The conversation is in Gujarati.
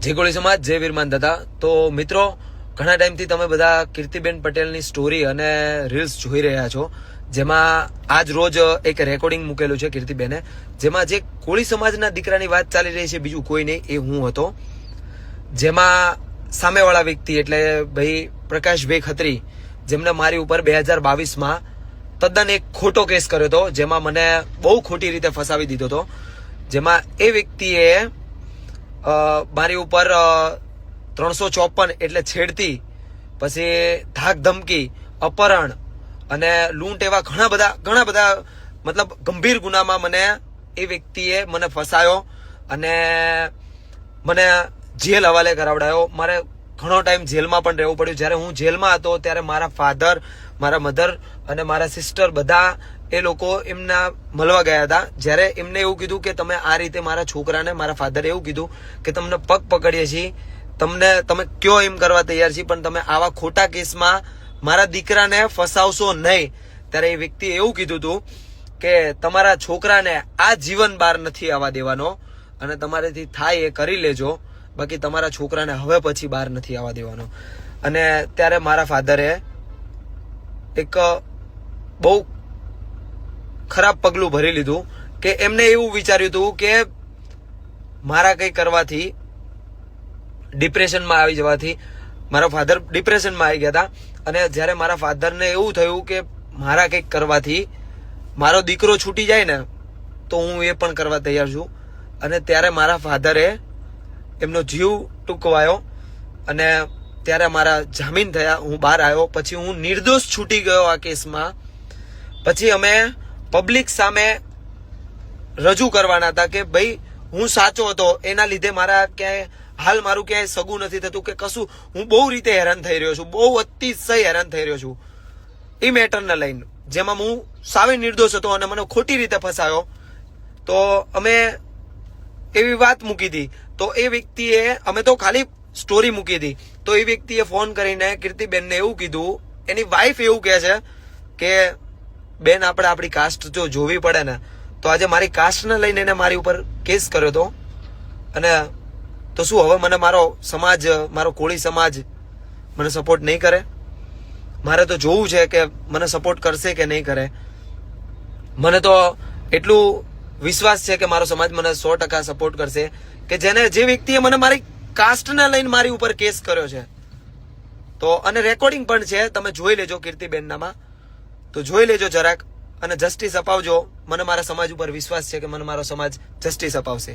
જય કોળી સમાજ જે વીરમાન દાદા. તો મિત્રો, ઘણા ટાઈમથી તમે બધા કીર્તિબેન પટેલની સ્ટોરી અને રીલ્સ જોઈ રહ્યા છો. જેમાં આજ રોજ એક રેકોર્ડિંગ મૂકેલું છે કીર્તિબેને. જેમાં જે કોળી સમાજના દીકરાની વાત ચાલી રહી છે, બીજું કોઈ નહીં, એ હું હતો. જેમાં સામેવાળા વ્યક્તિ એટલે ભાઈ પ્રકાશભાઈ ખત્રી જેમને મારી ઉપર બે હજાર બાવીસમાં તદ્દન એક ખોટો કેસ કર્યો હતો, જેમાં મને બહુ ખોટી રીતે ફસાવી દીધો હતો. જેમાં એ વ્યક્તિએ મારી ઉપર ત્રણસો ચોપન એટલે છેડતી, પછી ધાક ધમકી, અપહરણ અને લૂંટ એવા ઘણા બધા ઘણા બધા, મતલબ ગંભીર ગુનામાં મને એ વ્યક્તિએ મને ફસાયો અને મને જેલ હવાલે કરાવડાયો. મારે ઘણો ટાઈમ જેલમાં પણ રહેવું પડ્યું. જ્યારે હું જેલમાં હતો, ત્યારે મારા ફાધર, મારા મધર અને મારા સિસ્ટર બધા એ લોકો એમના મળવા ગયા હતા. જ્યારે એમને એવું કીધું કે તમે આ રીતે મારા છોકરાને, મારા ફાધરે એવું કીધું કે તમને પગ પકડીએ છીએ, તમને, તમે કયો એમ કરવા તૈયાર છીએ, પણ તમે આવા ખોટા કેસમાં મારા દીકરાને ફસાવશો નહીં. ત્યારે એ વ્યક્તિએ એવું કીધું હતું કે તમારા છોકરાને આ જીવન બહાર નથી આવવા દેવાનો અને તમારેથી થાય એ કરી લેજો. બાકી તમારા છોકરાને હવે પછી બહાર નથી આવવા દેવાનો. અને ત્યારે મારા ફાધરે એક બહુ ખરાબ પગલું ભરી લીધું કે એમને એવું વિચાર્યું હતું કે મારા કંઈ કરવાથી ડિપ્રેશનમાં આવી જવાથી મારા ફાધર ડિપ્રેશનમાં આવી ગયા હતા. અને જ્યારે મારા ફાધરને એવું થયું કે મારા કંઈક કરવાથી મારો દીકરો છૂટી જાય ને, તો હું એ પણ કરવા તૈયાર છું. અને ત્યારે મારા ફાધરે એમનો જીવ ટૂંકવાયો અને ત્યારે મારા જામીન થયા, હું બહાર આવ્યો. પછી હું નિર્દોષ છૂટી ગયો આ કેસમાં. પછી અમે પબ્લિક સામે રજૂ કરવાના હતા કે ભાઈ હું સાચો હતો, એના લીધે મારા ક્યાંય હાલ મારું ક્યાંય સગું નથી થતું કે કશું, હું બહુ રીતે હેરાન થઈ રહ્યો છું, બહુ અતિશય હેરાન થઈ રહ્યો છું. એ મેટરને લઈને, જેમાં હું સાવે નિર્દોષ હતો અને મને ખોટી રીતે ફસાયો. તો અમે એવી વાત મૂકી હતી તો એ વ્યક્તિએ, અમે તો ખાલી સ્ટોરી મૂકી હતી તો એ વ્યક્તિએ ફોન કરીને કીર્તિબેનને એવું કીધું, એની વાઈફ એવું કહે છે કે બેન, આપણે આપણી કાસ્ટ જો જોવી પડે ને, તો આજે મારી કાસ્ટને લઈને એને મારી ઉપર કેસ કર્યો હતો. અને તો શું, હવે મને મારો સમાજ, મારો કોળી સમાજ મને સપોર્ટ નહીં કરે? મારે તો જોવું છે કે મને સપોર્ટ કરશે કે નહીં કરે. મને તો એટલું વિશ્વાસ છે કે મારો સમાજ મને સો ટકા સપોર્ટ કરશે કે જેને, જે વ્યક્તિએ મને મારી કાસ્ટને લઈને મારી ઉપર કેસ કર્યો છે. તો, અને રેકોર્ડિંગ પણ છે, તમે જોઈ લેજો કીર્તિબેનનામાં તો જોઈ લેજો જરાક અને જસ્ટિસ અપાવજો. મને મારા સમાજ ઉપર વિશ્વાસ છે કે મને મારો સમાજ જસ્ટિસ અપાવશે.